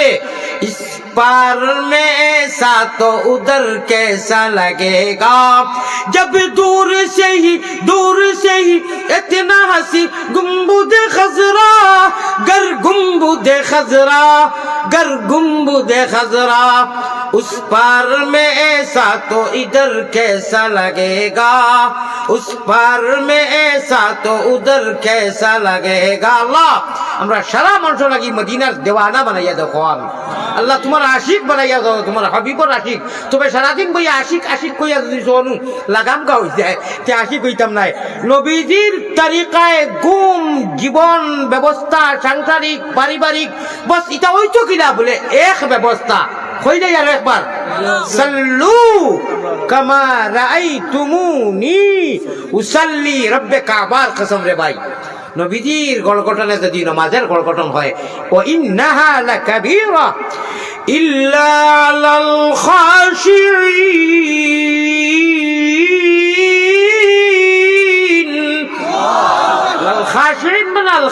बोले, इस पार में ऐसा तो उधर कैसा लगेगा? जब दूर से ही, दूर से ही इतना हसी, गुम्बुद खजरा, गर गुम्बुद खजरा, गर गुम्बुद खजरा, उस पार में ऐसा तो इधर कैसा लगेगा उस पार में ऐसा तो उधर कैसा लगेगा अल्लाह আমরা সারা মানুষ লাগি মদিনার দেওয়ানা বানাইয়া দেখো আমি আল্লাহ তোমার আশিক বানাইয়া দাও তোমার হাবিবর আশিক তবে সারাদিন বইয়া আশিক আশিক কইয়া যদি শোনু লাগাম গা হয়ে যায় তে আশিক হইতাম নাই নবীজির তারিকায় গুম জীবন ব্যবস্থা সাংসারিক পারিবারিক বস এটা হইতো কিনা বলে এক ব্যবস্থা হই যাই আর একবার, সাল্লু কামা রাআইতুমুনি উসাল্লি রব্বে কাবার কসম রে ভাই। নবীজির গড়গঠনে যদি নমাজের গড়গঠন হয়, ও ইন্নাহা লাকাবীরা ইল্লা আলাল খাশিঈন।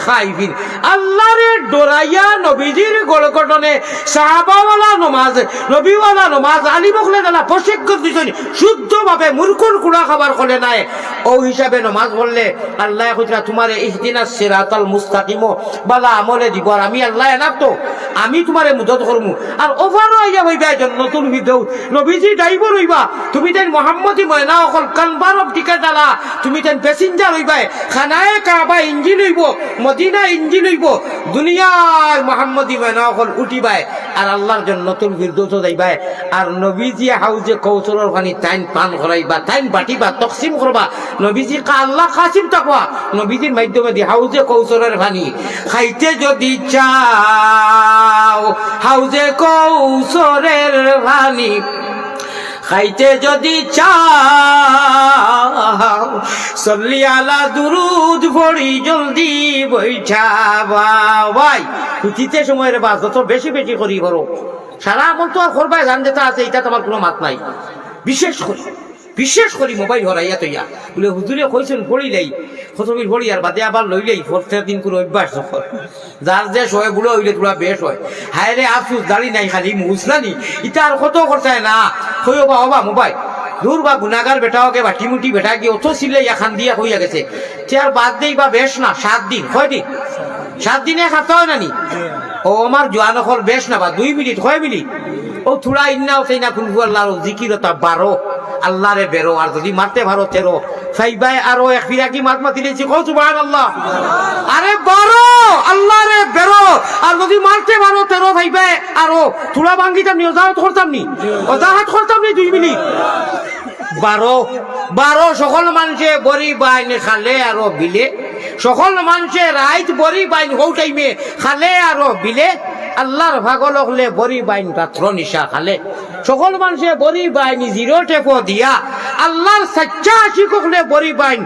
খাইফিন আল্লাহরে ডরাইয়া নবীজির সাহাবাওয়ালা নমাজ, নবীওয়ালা নমাজ আলী প্রশিক্ষণ শুদ্ধভাবে মূর্খুর কুড়া খাবার করে নাই। ও হিসাবে নমাজ বললে, আল্লাহ তোমারে ইহদিনা সিরাতাল মুস্তাকিম, বালা আমলে দিব। আর আমি আল্লাহ তো, আমি তোমারে মুদত করমু। আর ওভারও আইয়া হইবা একজন নতুন ভিডিও নবীজি ড্রাইভার হইবা, তুমি তেন মোহাম্মদী ময়না অকল কানবার টিকা ডালা তুমি তেন প্যাসেঞ্জার হইবাই খানায় কাবা ইঞ্জিন হইব মদিনা ইঞ্জিন হইব দুনিয়ার মোহাম্মদী অকল উঠিবাই আর আল্লাহর জন্য নতুন বিরদোষ যাইবাই আর নবীজি হাউজে কৌশলের পানি টাইম পান করাইবা টাইম বাটিবা, তকসিম করবা। নবীজি কা আল্লাহ কাসিম তাকবা নবীজির মাধ্যমে দি হাউজে কৌশলের পানি খাইতে যদি চাও, হাউজে কৌশলের পানি খাইতে যদি চাও সল্লি আলা দুরুদ ভরি জলদি বৈঠা বাবাই পুঁথিতে সময়ের বাস, যত বেশি বেশি করি বড় সারা আমল তো আর করবাই জান যেটা আছে এটা তোমার কোনো মাত নাই। বিশেষ করে। বিশেষ করি মোবাইল হরাইয়া তৈয়া। বলে হুজুরে কইছেন পড়িলেই খতমির পড়ি আর বাদে আবার লইলেই ফোরতে দিন কোনো অভ্যাস নকর যার যে সয় বুড়ো হইলে তোরা বেশ হয়। হায় রে, আফসুস, দাড়ি নাই খালি মুসলানি ইটা আর কত খরচায় না। কইও বা হবা মোবাইল। দূর বা গুনাগার বেটাওকে বা টিমুটি বেটা গিয়ে অত সিলে এখান দিয়া হইয়া গেছে। আর বাদ দেই বা বেশ না, সাত দিন, কয় দিন? সাত দিনে খাতা হয় নানি? ও, আমার জোয়ান বেশ না বা, দুই মিনিট, কয় মিনিট? ও, থোড়া ইন্নাও সেই না আল্লাহ জিকিরতা বারো। আল্লাহরে বেরো, আর যদি মারতে ভারো তেরো। সাইবাই আরও এক ফিরাকি মাত মাতি দিয়েছি কৌ সুবাহ আল্লাহ আরে বারো আল্লাহরে বেরো। আর যদি মারতে ভারো তেরো সাইবাই আরও। থোড়া ভাঙ্গিতাম নি ওজাহাত করতাম নি? অজাহাত করতাম নি দুই মিনিট? বারো বারো, সকল মানুষে বড়ি বাইন খালে আরও বিলে। সকল মানুষে রাইত বড়ি বাইন হৌ টাইমে, খালে আরও বিলে। আল্লাহর ভাগল হলে বড়ি বাইন পাত্র নিশা খালে। সকল মানুষে বড়ি বাইন জিরো টেপো দিয়া। আল্লাহর সচ্চা হলে বড়ি বাইন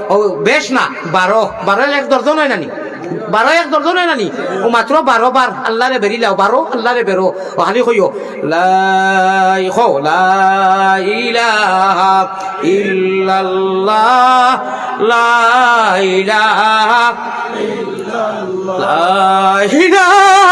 ও, বেশ না, বারো বারো এক দর্জন হয় নানি বারো এক দর্জন হয় নানি ও মাত্র বারো বার আল্লাহরে বেরি লাও বারো আল্লাহরে বেরো ও হালি কইও লাই খো লাই ইলাহা ইল্লাল্লাহ, লা ইলাহা ইল্লাল্লাহ, লা ইলাহা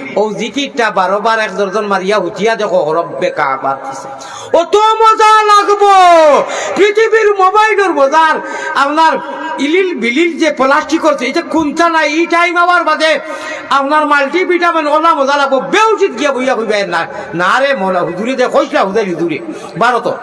ও জিকিরটা বারোবার এক দর্জন মারিয়া হুচিয়া দেখো, রব্বে কাবার দিছে। অত মজা লাগবো! পৃথিবীর মোবাইলের বাজার আপনার ইলিল বিলিল যে প্লাস্টিক করছে, এটা কোনটা নাই, এই টাইম আবার বাদে আপনার মাল্টি ভিটামিন ওলা মজা লাগবো বেউচিত গিয়া বইয়া কইবেন না। না রে মোলা, হুজুরি দে, কইসলা হুদারি হুজুরি বারো তো।